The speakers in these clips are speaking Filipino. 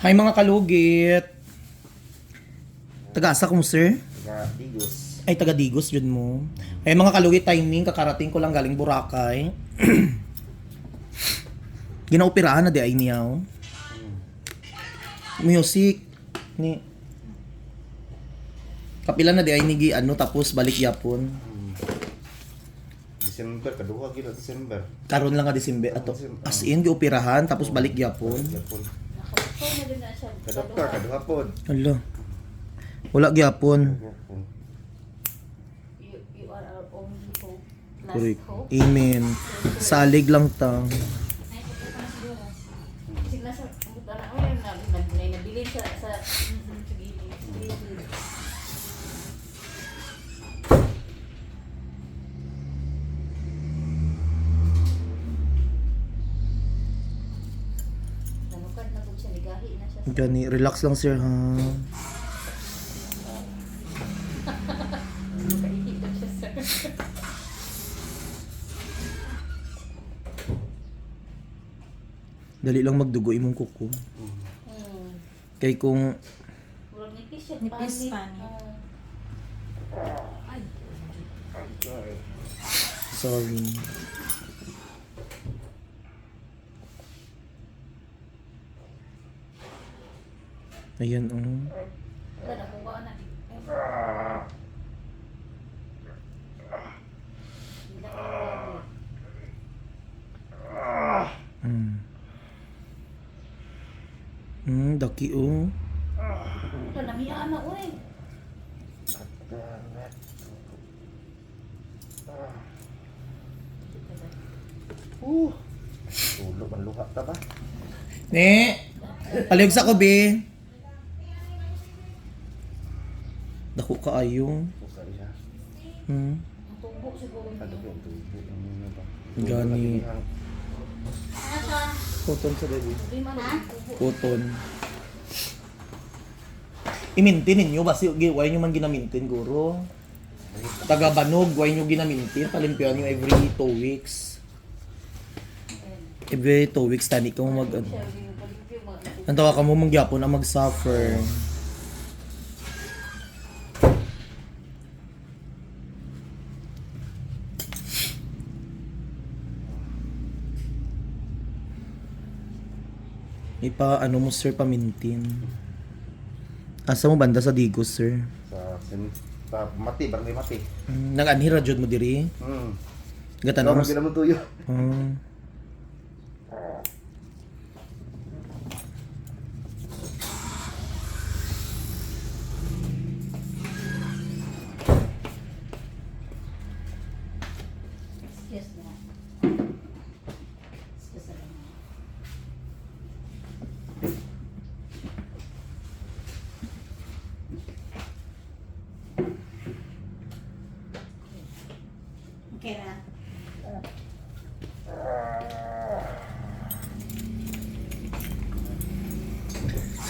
Hi mga kalugit. Taga-asa kong sir? Taga Digos. Ay, taga Digos dyan mo. Ay mga kalugit timing, kakarating ko lang galing Boracay. Ginaoperahan na di ay niyaw. Music. Ni. Kapila na di ay nigi ano tapos balik yapon. December, kaduha gila December. Karon lang nga December ato. As in gioperahan tapos balik yapon. Yapon. Na siya. Kadoktor, kaduha pod. Hala. Wala gyapon. Yapon. You, are our only hope. Correct. Amen. Salig lang ta. Na sa na, nabilin sa, sa, sa gilid. Sa gilid. Nanukad na po siya, Gani, relax lang sir ha. Dali lang magdugo imong kuko. Hmm. Kay kung nipis siya. Nipis panit. pa ni. Sorry. Ayan kailangan. Mm. Mm, daki oh. Wala, namiyaan na, uy. Uh. Tulo man luha ta ba? Ne. Palig sa kubi. Dako ka ayo. Buka siya. Hmm. Ang tubo siguro Ano niyo. yung tubo? Ano yun ba? Gani. Cotton sa tubo. Cotton. I-maintain ninyo basi why nyo man ginamintin guro. Taga banog, why nyo ginamintin? Palimpihan nyo every 2 weeks. Every 2 weeks tani ka mo mag ano. Ang tawa ka mo magyapon ang mag-suffer. Ipa ano mo sir pamintin. Asa mo banda sa Digos sir? Sa sin sa mati, barangay mati. Mm, Nag-anhira jud mo diri. Hmm. Gatan mo. Tanong gila mo tuyo. Mm.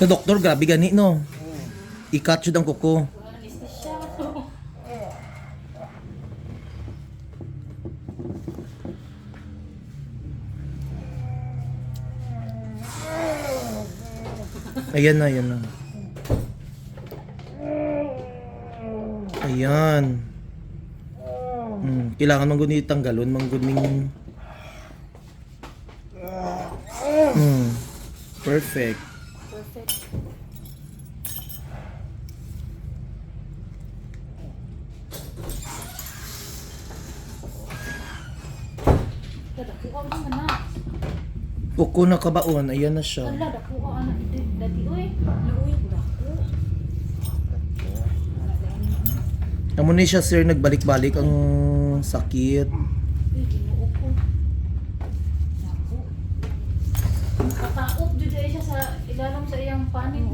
Sa doktor grabe gani no. Ikat jud ang kuko. Ayan na, ayan na. Ayan. Hmm, kailangan man gud ni tanggalon, man gud ning Hmm. Perfect. Kadakuha mo na. Kuko na kabaon, ayan na siya. Wala, dakuha anak ito. Dati, uy. Luuy, dako. Amo ni siya sir nagbalik-balik ang sakit. Uy, ginoo ko. Dako. Kataot dyan siya sa ilalim sa iyang panit,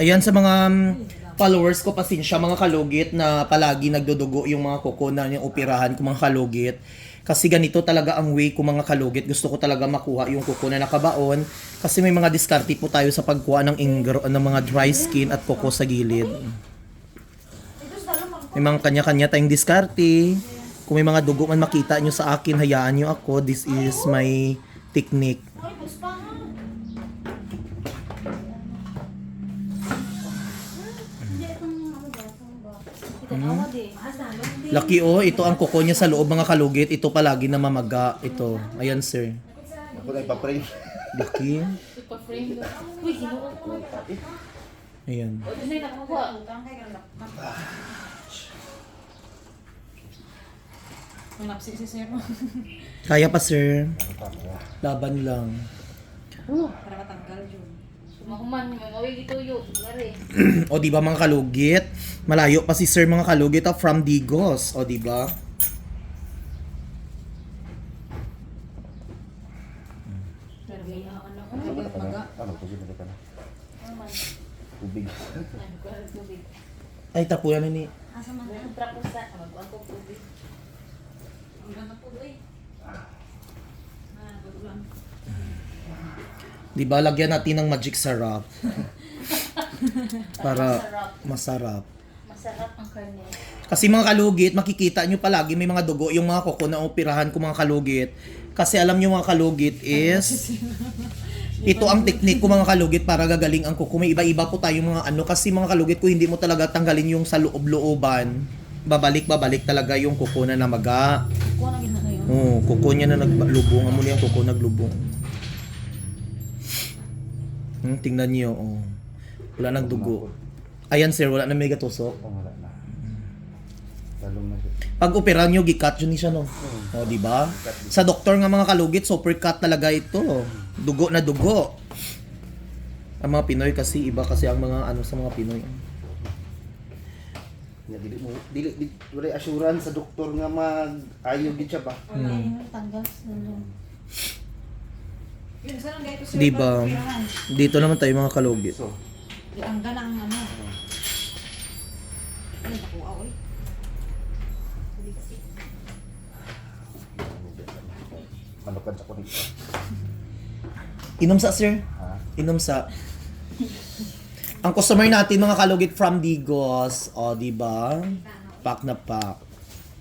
Ayan sa mga um, followers ko pasensya mga kalugit na palagi nagdudugo yung mga kuko na yung operahan ko mga kalugit. Kasi ganito talaga ang way ko mga kalugit. Gusto ko talaga makuha yung kuko na nakabaon. Kasi may mga diskarte po tayo sa pagkuha ng, ingro, ng mga dry skin at kuko sa gilid. May mga kanya-kanya tayong diskarte. Kung may mga dugo man makita nyo sa akin, hayaan nyo ako. This is my technique. Din. Laki oh, ito ang kuko niya sa loob mga kalugit. Ito palagi na mamaga. Ito. Ayan sir. Ako na ipaprame. Laki. Ipa-frame. Uy, ginuot ko. Ayan. Manapsi si Sir. Kaya pa sir. Laban lang. Para matanggal yun. Sumahuman, mamawig ito yun. O di ba mga kalugit? Malayo pa si sir mga kalugit ah, from Digos. O di ba? Pero may ano ko. Ano? Ano? Tubig na ka na. Ano man. Tubig. Ano tubig. Ay, tapuyan na ni. Asa man? May trapusa. Magkuhan ko tubig. Ang ganda po eh. Ah, bagulan. Di ba? Lagyan natin ng magic sarap. Para Masarap. masarap. Ang karne. Kasi mga kalugit, makikita nyo palagi may mga dugo yung mga kuko na operahan ko mga kalugit. Kasi alam nyo mga kalugit is ito ang teknik ko mga kalugit para gagaling ang kuko. May iba-iba po tayong mga ano kasi mga kalugit ko hindi mo talaga tanggalin yung sa loob-looban. Babalik-babalik talaga yung kuko na namaga. Kuha na. Oo, kuko niya na naglubong. Amo niya kuko naglubong. Hmm, tingnan niyo, oh. Wala nang dugo. Ayan sir, wala na may gatusok. Oh, wala na. Talong na siya. Pag opera nyo, gikat yun siya, no? O, di ba? Sa doktor nga mga kalugit, super cut talaga ito. Dugo na dugo. Ang mga Pinoy kasi, iba kasi ang mga ano sa mga Pinoy. Ya, dili mo dili di wala assurance sa doktor nga mag ayo gid siya ba. Wala yung tanggal sa. Yun, saan gaito Sir? Di ba? Dito naman tayo mga kalugit. So, Di ang gana ang ano. Ano nakuha oy? manukan sa kunig. Inom sa, sir? Ha? Inom sa. Ang customer natin mga kalugit from Digos. O, di ba? Pack na pack.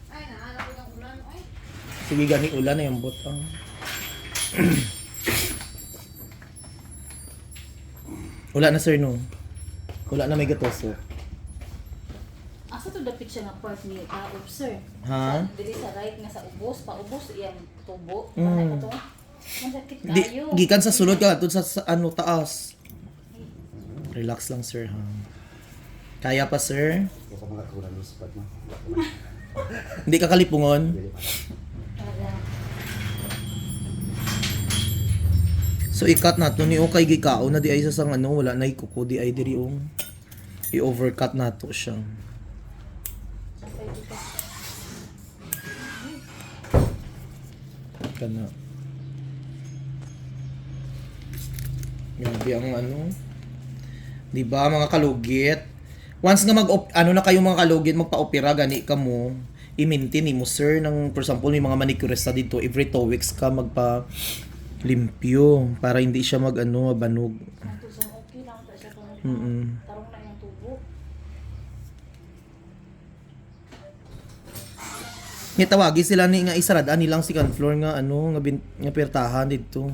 Ay, naala ko ng ulan. Ay, Sige, gani ulan na yung butang. Wala na sir no. Wala na may gatusok. Asa to dapit siya nga part ni Kaob, sir? Ha? Dili sa right nga sa ubos, paubos iyang tubo. Mm. Pa to. Masakit Di, kayo. gikan sa sulod ka tud sa, sa ano taas. Relax lang sir ha. Kaya pa sir? Hindi ka kalipungon? Dili pa. Wala. So ikat nato ni okay gikao na di ay sa sang ano wala na ikuko di ay diri ong i-overcut nato siya. Kana. Grabe ang ano. 'Di ba mga kalugit? Once nga mag ano na kayo mga kalugit magpa-opera gani ka mo i-maintain mo sir ng for example may mga manicurista dito every 2 weeks ka magpa limpyo para hindi siya mag ano mabanog. Lang. Mm. tubo. Nga tawagi sila ni nga isaradaan nilang second floor nga ano nga, bin, nga pertahan dito.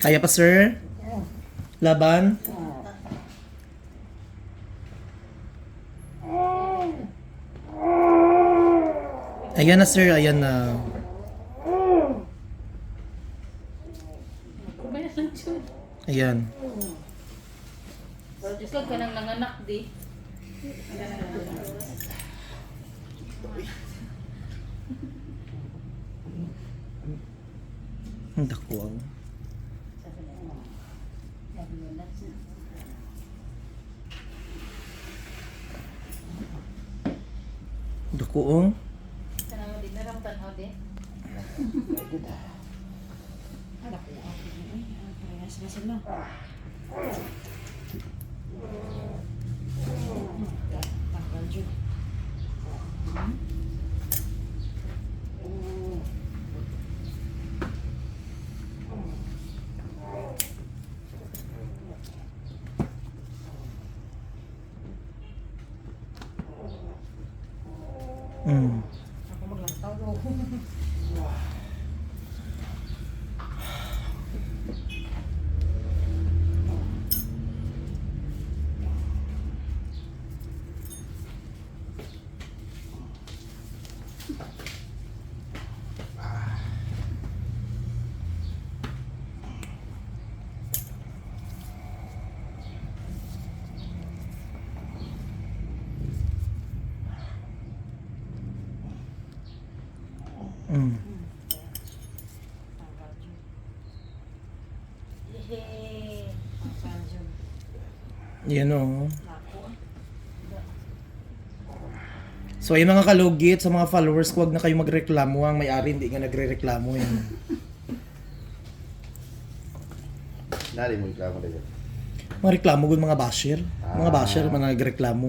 Kaya pa, sir? Laban? Ayan na, sir. Ayan na. Ayan. Just ka nang nanganak di. Ang dako. Oh. Sana mo din narang tanaw di. Ay, naku, ako din eh. Ah, Parehas na sila. Tanggal dyan. Mm. Ako maglantaw daw. Mm. Yan, oh. Naku, ah. So, ayun mga kalugit, sa mga followers ko, wag na kayo magreklamo. Ang may-ari hindi nga nagre-reklamo eh. Nari mo reklamo dito. Mga reklamo gud mga basher. Mga Ah. basher man nagreklamo.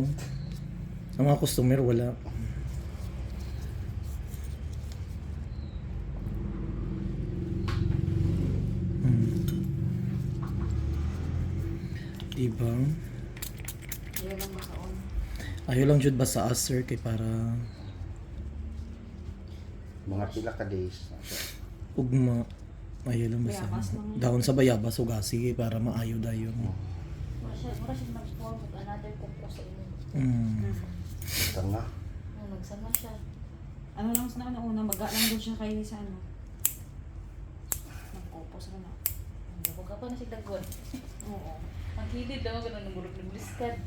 Ang mga customer wala. Diba? Ayaw lang makaon. Ayaw lang jud ba sa us, sir, kay para Mga pila ka days. ugma. Ayaw lang ba sa Bayabas lang. Dahon sa bayabas o gasi kay para maayo dayon. Mura siya, mura siya mag-form another compo sa inyo. Mm. Ito nga. Nung nagsama siya. Ano lang sa una, maga lang doon siya kay sa ano. Nagkopos na na. Ako ka pa na si Dagon. Oo. Ang hilid daw ganun ng buruk ng bliskan.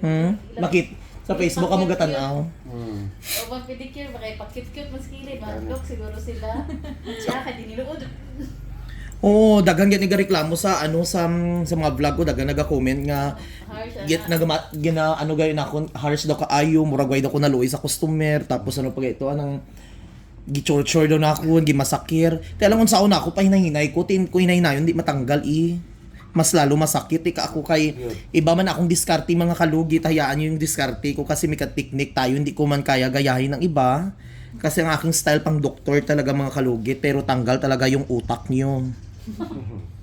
Hmm? Bakit? Sa Facebook ka mo gatanaw? Hmm. O bang pedicure, baka ipakit-cute mas kilid. Madlock siguro sila. Siya ka din niluod. Oo, daghang gani nga reklamo sa ano sa sa mga vlog ko daghang naga-comment nga get na. nagama gina ano gayon ako harsh daw kaayo murag way daw ko naluoy sa customer tapos ano pa ito anang gichorchor daw na ako gimasakir. Te alam sa una ako pa hinahinay ko tin ko hinahinayon di matanggal i. Mas lalo masakit eh, ka ako kay iba man akong diskarte mga kalugit hayaan niyo yung diskarte ko kasi may ka-technique tayo hindi ko man kaya gayahin ng iba. Kasi ang aking style pang doktor talaga mga kalugit pero tanggal talaga yung utak niyo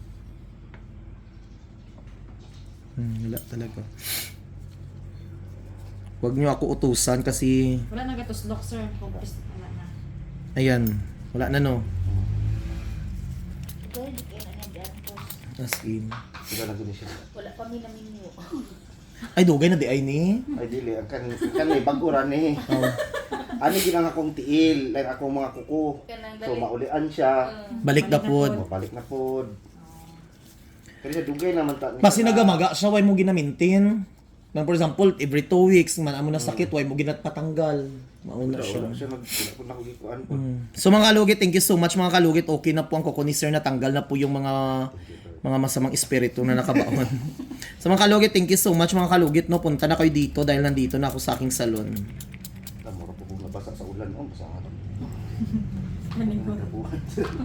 Hmm, wala talaga. Huwag niyo ako utusan kasi, Wala na gatuslok, sir. Kompis wala na. ayan, wala na no. Ikaw, hindi kayo na niya As in. Sila na gini siya. Wala pa mi naminyo. Ay, dugay na di ay ni. Ay dili, ang kan kan may baguran ni. Ani ginang akong tiil, like akong mga kuko. So maulian siya. Balik na pod. Mabalik na pod. Pero sa dugay naman ta. Basi nagamaga siya, why mo ginamintin. Nang for example, every two weeks, man amo na sakit, why mo ginat patanggal. Mauna siya. wala siya nag po. Mm. So mga kalugit, thank you so much mga kalugit. Okay na po ang kuko ni sir, natanggal na po yung mga mga masamang espiritu na nakabaon. so mga kalugit, thank you so much mga kalugit. No, punta na kayo dito dahil nandito na ako sa aking salon. Mura po kung nabasa sa ulan, oh, basa nga. Maningon.